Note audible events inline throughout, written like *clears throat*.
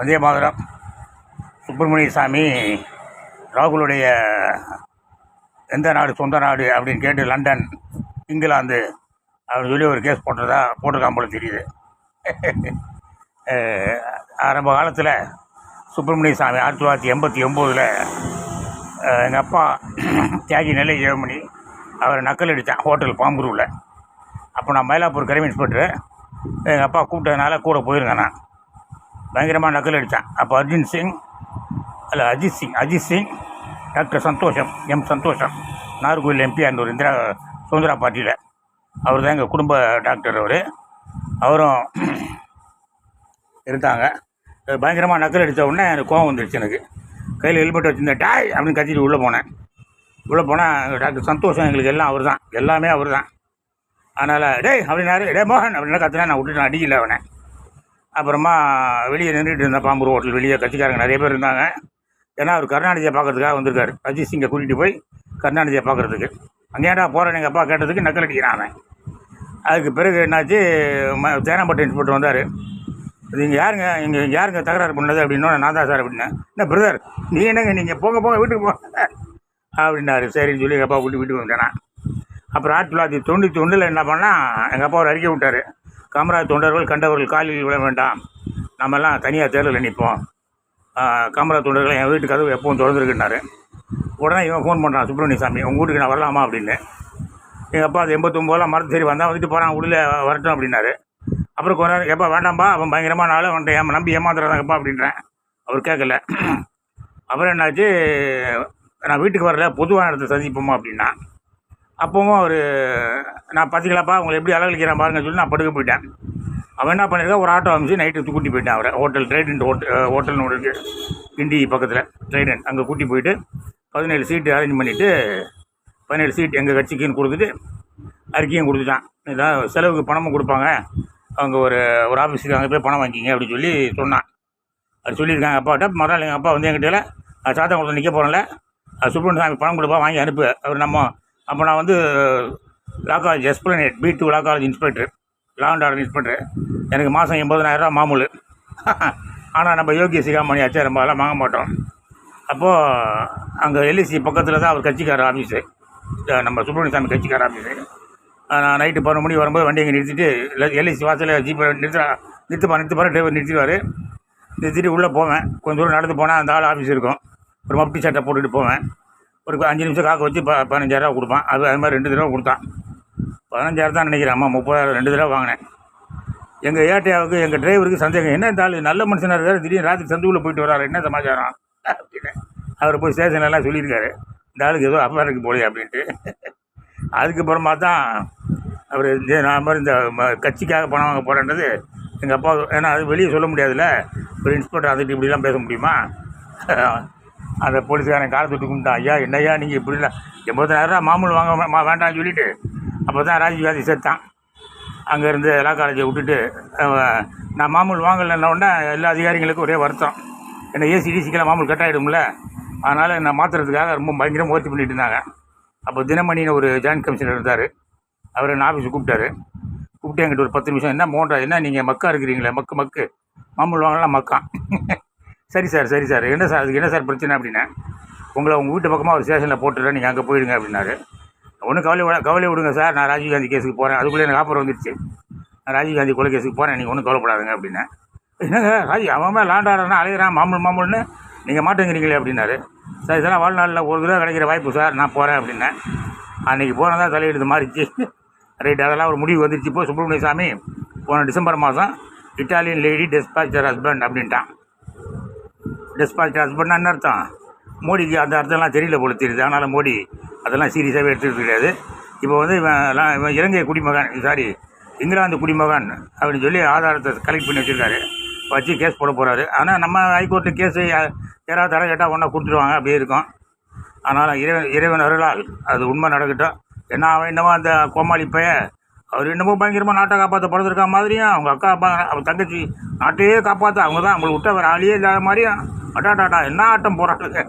வந்தே மாதரம். சுப்பிரமணிய சாமி ராகுலுடைய எந்த நாடு சொந்த நாடு அப்படின்னு கேட்டு லண்டன் இங்கிலாந்து அப்படின்னு சொல்லி ஒரு கேஸ் போட்டதா போட்டிருக்கான் போல தெரியுது. *laughs* ஆரம்ப காலத்தில் சுப்பிரமணிய சாமி ஆயிரத்தி தொள்ளாயிரத்தி எண்பத்தி ஒம்போதில் எங்கள் அப்பா *clears throat* தியாகி நெல்லை ஜெயமணி அவரை நக்கல் அடித்தான் ஹோட்டல் பாம்பூரில் அப்போ நான் மயிலாப்பூர் கிரைம் இன்ஸ்பெக்டர் எங்கள் அப்பா கூப்பிட்டதுனால கூட போயிருந்தேன் நான். பயங்கரமாக நக்கல் அடித்தான். அப்போ அர்ஜுன் சிங் அல்ல Ajith Singh Ajith Singh doctor Santhosham M Santhosham Nagercoil MP அந்த ஒரு இந்திரா சுதந்திரா பார்ட்டியில். அவர் தான் எங்கள் குடும்ப டாக்டர் அவர். அவரும் இருந்தாங்க. பயங்கரமாக நக்கல் அடித்த உடனே எனக்கு கோவம் வந்துடுச்சு எனக்கு. கையில் ஹெல்மெட் வச்சுருந்தேன் டாய் அப்படின்னு கத்திட்டு உள்ளே போனேன். உள்ளே போனால் டாக்டர் சந்தோஷம் எங்களுக்கு எல்லாம் அவர் தான் எல்லாமே அவர் தான் அதனால் டேய் அப்படின்னாரு. டே மோகன் அப்படின்னா கத்துனா நான் விட்டுட்டு அடிக்கல அவனை. அப்புறமா வெளியே நின்றுட்டு இருந்தேன் பாம்பூர் ஹோட்டல் வெளியே கட்சிக்காரங்க நிறைய பேர் இருந்தாங்க. ஏன்னா அவர் கருணாநிதியை பார்க்கறதுக்காக வந்திருக்காரு. அஜித் சிங்கை கூட்டிகிட்டு போய் கருணாநிதியை பார்க்குறதுக்கு. அங்கேடா போகிறேன் எங்கள் அப்பா கேட்டதுக்கு நக்கல் அடிக்கிறான் அவன். அதுக்கு பிறகு என்னாச்சு ம தேனாம்பட்டு இன்ஸ்பெக்டர் வந்தார். நீங்கள் யாருங்க இங்கே யாருங்க தகராறு பண்ணது அப்படின்னா நான் தான் சார் அப்படின்னேன். என்ன பிரதர் நீ என்னங்க நீங்கள் போங்க போங்க வீட்டுக்கு போங்க அப்படின்னாரு. சரின்னு சொல்லி எங்கள் அப்பா கூட்டி வீட்டுக்கு வந்துட்டேன் அப்புறம் ஆயிரத்தி தொள்ளாயிரத்தி தொண்ணூற்றி ஒன்றில் என்ன பண்ணால் எங்கள் அப்பா ஒரு அறிக்கை விட்டார். காமராஜ் தொண்டர்கள் கண்டவர்கள் காலில் விட வேண்டாம். நம்மெல்லாம் தனியாக தேர்தலில் நிற்போம். காமராஜ் தொண்டர்கள் என் வீட்டு கதவு எப்பவும் திறந்துருக்குனாரு உடனே இவன் ஃபோன் பண்ணுறான் சுப்பிரமணிய சாமி உங்கள் வீட்டுக்கு நான் வரலாமா? அப்படின்னு. எங்கள் அப்பா அது எண்பத்தொம்போதெல்லாம் மரத்து சரி வந்தால் வந்துட்டு போகிறான் உள்ளே வரட்டும் அப்படின்னாரு. அப்புறம் கொஞ்ச நேரம் எப்பா வேண்டாம்பா அவன் பயங்கரமான ஆள் அவன்கிட்ட ஏமா நம்பி ஏமாத்துறாங்கப்பா அப்படின்றேன். அவர் கேட்கல. அப்புறம் என்னாச்சு நான் வீட்டுக்கு வரல பொதுவான இடத்த சந்திப்போமா? அப்படின்னா அப்பவும் அவர் நான் பார்த்தீங்களாப்பா உங்களை எப்படி அலகழிக்கிறேன் பாருங்க சொல்லி நான் படுக்க போயிட்டேன். அவன் என்ன பண்ணியிருக்கா ஒரு ஆட்டோ அமைச்சு நைட்டு கூட்டி போயிட்டான் அவரை. ஹோட்டல் ட்ரைடன்ட் ஹோட்டல் ஹோட்டல்னு ஒன்று இருக்குது கிண்டி பக்கத்தில் ட்ரைடன்ட் அங்கே கூட்டி போயிட்டு பதினேழு சீட்டு அரேஞ்ச் பண்ணிவிட்டு பதினேழு சீட் எங்கள் கட்சிக்குன்னு கொடுத்துட்டு அறிக்கையும் கொடுத்துட்டான். இதான் செலவுக்கு பணமும் கொடுப்பாங்க. அவங்க ஒரு ஒரு ஆஃபீஸுக்கு அங்கே போய் பணம் வாங்கிக்கிங்க அப்படின்னு சொல்லி சொன்னான். அது சொல்லியிருக்காங்க. அப்பாட்ட மறுநாள் எங்கள் அப்பா வந்து எங்கிட்ட சாத்தா கொடுத்து நிற்க போகிறேன்ல சுப்பிரமணிய சாமி பணம் கொடுப்பா வாங்கி அனுப்பு. அவர் நம்ம அப்போ நான் வந்து law college Esplanade B two law college inspector. Law and order inspector. எனக்கு மாதம் எண்பதனாயிரரூவா மாமூல். *laughs* ஆனால் நம்ம யோகி சிகாமணி ஆச்சு நம்ம அதெல்லாம் வாங்க மாட்டோம். அப்போது அங்கே எல்இசி பக்கத்தில் தான் அவர் கட்சிக்கார ஆஃபீஸு நம்ம சுப்பிரமணிய சாமி கட்சிக்கார ஆஃபீஸு நான் நைட்டு பன்னெண்டு மணி வரும்போது வண்டி இங்கே நிறுத்திட்டு எல்இசி வாசலில் ஜீப்பை நிறுத்த நிறுத்துப்பா நிறுத்துப்பாரு டிரைவர் நிறுத்திடுவார். நிறுத்திட்டு உள்ளே போவேன். கொஞ்சம் தூரம் நடந்து போனால் அந்த ஆள் ஆஃபீஸ் இருக்கும். ஒரு மப்டி சட்டை போட்டுட்டு போவேன். ஒரு அஞ்சு நிமிஷம் காக்க வச்சு ப பதினஞ்சாயிரரூவா கொடுப்பான். அது அது மாதிரி ரெண்டு தடவை கொடுத்தான். பதினஞ்சாயிரம் தான் நினைக்கிறேன். அம்மா முப்பதாயிரம் ரெண்டு தடவை வாங்கினேன். எங்கள் ஏட்டையாவுக்கு எங்கள் டிரைவருக்கு சந்தேகம். என்ன இந்த நல்ல மனுஷனாக இருக்கார். திடீர்னு ராத்திரி சந்துக்குள்ளே போயிட்டு வராரு என்ன சமாச்சாரம்? அப்படின்னு. அவர் போய் ஸ்டேஷன்ல எல்லாம் சொல்லியிருக்காரு. இந்த ஆளுக்கு ஏதோ அப்பா இருக்கு போலே அப்படின்ட்டு. அதுக்கப்புறமா தான் அவர் நான் மாதிரி இந்த கட்சிக்காக பணம் வாங்க போகிறேன்றது எங்கள் அப்பா ஏன்னா அது வெளியே சொல்ல முடியாதுல்ல. ஒரு இன்ஸ்பெக்டர் அதுக்கிட்ட இப்படிலாம் பேச முடியுமா? அந்த போலீஸ்காரன் காலை தொட்டு கும்பிட்டான். ஐயா என்னய்யா நீங்கள் இப்படிலாம் எண்பதாயிரரூவா மாமூல் வாங்க மா- வேண்டாம்னு சொல்லிட்டு அப்போ தான் ராஜீவ் காந்தி செத்தான். அங்கேருந்து லா காலேஜை விட்டுட்டு நான் மாமூல் வாங்கலைன்ன எல்லா அதிகாரிகளுக்கும் ஒரே வருத்தம். என்ன ஏசிடிசிக்கெல்லாம் மாமூல் கட் ஆகிடும்ல அதனால் என்னை மாற்றுறதுக்காக ரொம்ப பயங்கரமாக முயற்சி பண்ணிட்டு இருந்தாங்க. அப்போ தினமணின்னு ஒரு ஜாயின்ட் கமிஷனர் இருந்தார். அவர் என்ன ஆஃபீஸுக்கு கூப்பிட்டாரு. கூப்பிட்டு எங்கிட்ட ஒரு பத்து நிமிஷம் என்ன மோண்டா என்ன நீங்கள் மக்கா இருக்கிறீங்களே மக்கு மக்கு. மாமூல் வாங்கலாம் மக்கான் சரி சார் சரி சார். என்ன சார் அதுக்கு என்ன சார் பிரச்சனை அப்படின்னா உங்களை உங்கள் வீட்டு பக்கமாக ஒரு ஸ்டேஷனில் போட்டுடுறேன் நீங்கள் அங்கே போயிடுங்க அப்படின்னாரு. ஒன்றும் கவலை விட கவலை விடுங்க சார். நான் ராஜீவ்காந்தி கேஸுக்கு போகிறேன் அதுக்குள்ளே எனக்கு ஆஃபர் வந்துடுச்சு நான் ராஜீவ்காந்தி கொலை கேஸுக்கு போகிறேன் நீங்கள் ஒன்றும் கவலைப்படாதுங்க அப்படின்னா. என்னங்க ராஜி அவன் மேலே லாண்டாடுறான் அலைகிறான் மாமூல் மாமூல்னு நீங்கள் மாட்டேங்கிறீங்களே அப்படின்னாரு. சார் இதெல்லாம் வாழ்நாளில் ஒரு தடவை கிடைக்கிற வாய்ப்பு சார். நான் போகிறேன் அப்படின்னேன் அன்றைக்கி போனதா தலையெடுத்து மாறிச்சு. ரைட் அதெல்லாம் ஒரு முடிவு வந்துருச்சு. இப்போ சுப்பிரமணிய சாமி போன டிசம்பர் மாதம் இட்டாலியன் லேடி டெஸ்பாச்சர் ஹஸ்பண்ட் அப்படின்ட்டான். டெஸ்பாச்சர் ஹஸ்பண்ட்னா என்ன அர்த்தம்? மோடிக்கு அந்த அர்த்தம்லாம் தெரியல போல தெரியுது. அதனால் மோடி அதெல்லாம் சீரியஸாகவே எடுத்துக்கிட்டு கிடையாது இப்போ வந்து இவன் எல்லாம் இவன் இலங்கை குடிமகன். சாரி இங்கிலாந்து குடிமகன் அப்படின்னு சொல்லி ஆதாரத்தை கலெக்ட் பண்ணி வச்சுருக்காரு. வச்சு கேஸ் போட போகிறாரு ஆனால் நம்ம ஹைகோர்ட்டு கேஸு யாராவது தர கேட்டால் ஒன்றா கொடுத்துருவாங்க. அப்படியே இருக்கும். அதனால் இறைவன் இறைவன் அருளால் அது உண்மை நடக்கட்டும். ஏன்னா அவன் என்னவோ அந்த கோமாளி பைய அவர் என்னமோ பயங்கரமாக நாட்டை காப்பாற்ற பிறந்திருக்க மாதிரியும் அவங்க அக்கா அப்பா அவன் தங்கச்சி நாட்டையே காப்பாற்ற அவங்க தான் அவங்களை விட்ட வேறு ஆளியே இல்லாத மாதிரியும் அட்டாட்டாட்டா என்ன ஆட்டம் போகிறாங்க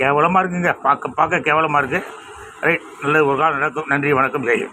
கேவலமாக இருக்குங்க. பார்க்க பார்க்க கேவலமாக இருக்குது ரைட் நல்லது ஒரு காலம் நடக்கும். நன்றி வணக்கம் செய்யும்